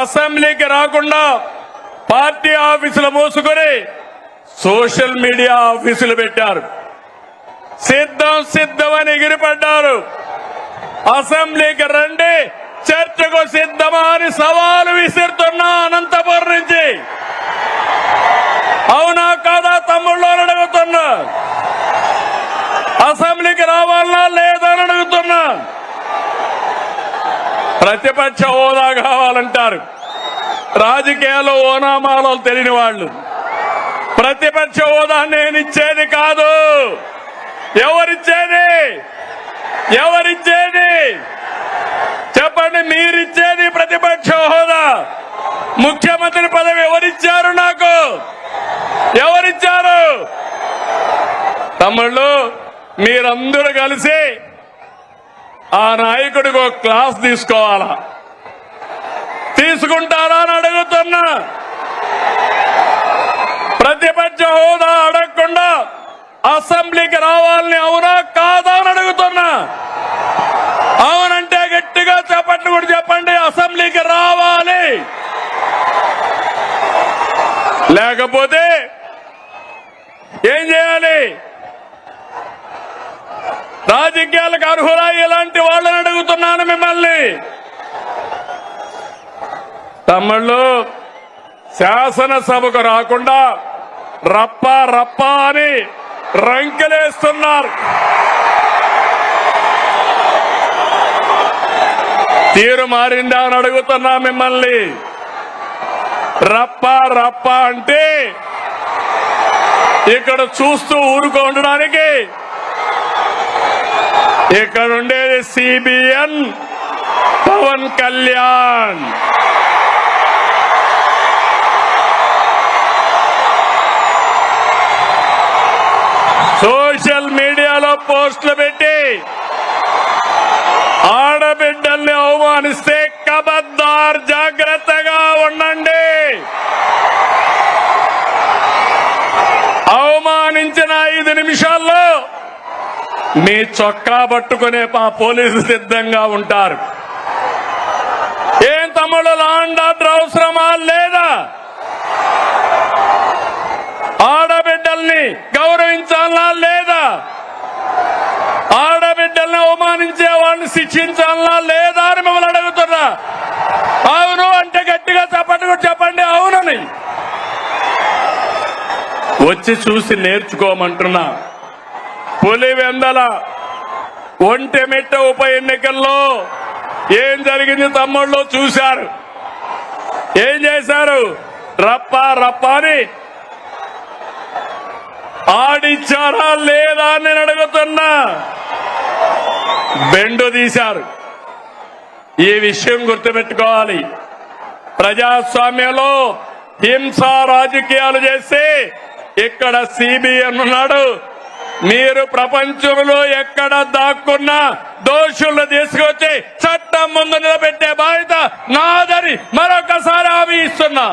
అసెంబ్లీకి రాకుండా పార్టీ ఆఫీసులు మూసుకొని సోషల్ మీడియా ఆఫీసులు పెట్టారు. సిద్ధం సిద్ధమని ఎగిరిపడ్డారు. అసెంబ్లీకి రండి చర్చకు సిద్ధమా అని సవాలు విసిరుతున్నా అనంతపురం నుంచి. అవునా కాదా తమ్ముళ్ళు అని అడుగుతున్నా. అసెంబ్లీకి రావాలనా లేదా అని అడుగుతున్నా. ప్రతిపక్ష హోదా కావాలంటారు. రాజకీయాల్లో ఓనామాలో తెలియని వాళ్ళు. ప్రతిపక్ష హోదా నేను ఇచ్చేది కాదు. ఎవరిచ్చేది? ఎవరిచ్చేది? చెప్పండి మీరిచ్చేది ప్రతిపక్ష హోదా? ముఖ్యమంత్రి పదవి ఎవరిచ్చారు నాకు? ఎవరిచ్చారు? తమ్ముళ్ళు మీరందరూ కలిసి ఆ నాయకుడికి ఒక క్లాస్ తీసుకోవాలా? తీసుకుంటారా అని అడుగుతున్నా. ప్రతిపక్ష హోదా అడగకుండా అసెంబ్లీకి రావాలని అవునా కాదా అని అడుగుతున్నా. అవునంటే గట్టిగా చెప్పండి కూడా చెప్పండి అసెంబ్లీకి రావాలి. లేకపోతే ఏం చేయాలి? రాజకీయాలకు అర్హులా ఇలాంటి వాళ్ళని అడుగుతున్నాను మిమ్మల్ని. తమ్ముళ్ళు శాసనసభకు రాకుండా రప్ప రప్ప అని రంకెలేస్తున్నారు. తీరు మారిందా అని అడుగుతున్నా మిమ్మల్ని. రప్ప రప్ప అంటే ఇక్కడ చూస్తూ ఊరుకో ఉండడానికి ఇక్కడ ఉండేది సిబిఎన్ పవన్ కళ్యాణ్. సోషల్ మీడియాలో పోస్టులు పెట్టి ఆడబిడ్డల్ని అవమానిస్తే కబద్దార్ జాగ్రత్తగా ఉండండి. అవమానించిన ఐదు నిమిషాల్లో మీ చొక్కా పట్టుకునే మా పోలీసు సిద్ధంగా ఉంటారు. ఏం తమ్ముడు లాండ్ ఆర్డర్ అవసరమా? లేదా? ఆడబిడ్డల్ని గౌరవించాలా? లేదా? ఆడబిడ్డల్ని అవమానించే వాళ్ళని శిక్షించాలా? లేదా అని మిమ్మల్ని అడుగుతున్నా. అవును అంటే గట్టిగా చెప్పండి చెప్పండి అవునని. వచ్చి చూసి నేర్చుకోమంటున్నా. పులివెందల ఒంటెమిట్ట ఉప ఎన్నికల్లో ఏం జరిగింది తమ్ముళ్ళు చూశారు. ఏం చేశారు? రప్ప రప్ప అని ఆడిచ్చారా లేదా అని నేను అడుగుతున్నా. బెండు తీశారు. ఈ విషయం గుర్తుపెట్టుకోవాలి. ప్రజాస్వామ్యంలో హింస రాజకీయాలు చేస్తే ఇక్కడ సిబిఎన్ ఉన్నాడు. మీరు ప్రపంచంలో ఎక్కడ దాక్కున్నా దోషులను తీసుకొచ్చి చట్టం ముందు నిలబెట్టే బాధ్యత నాదని మరొకసారి హామీ ఇస్తున్నా.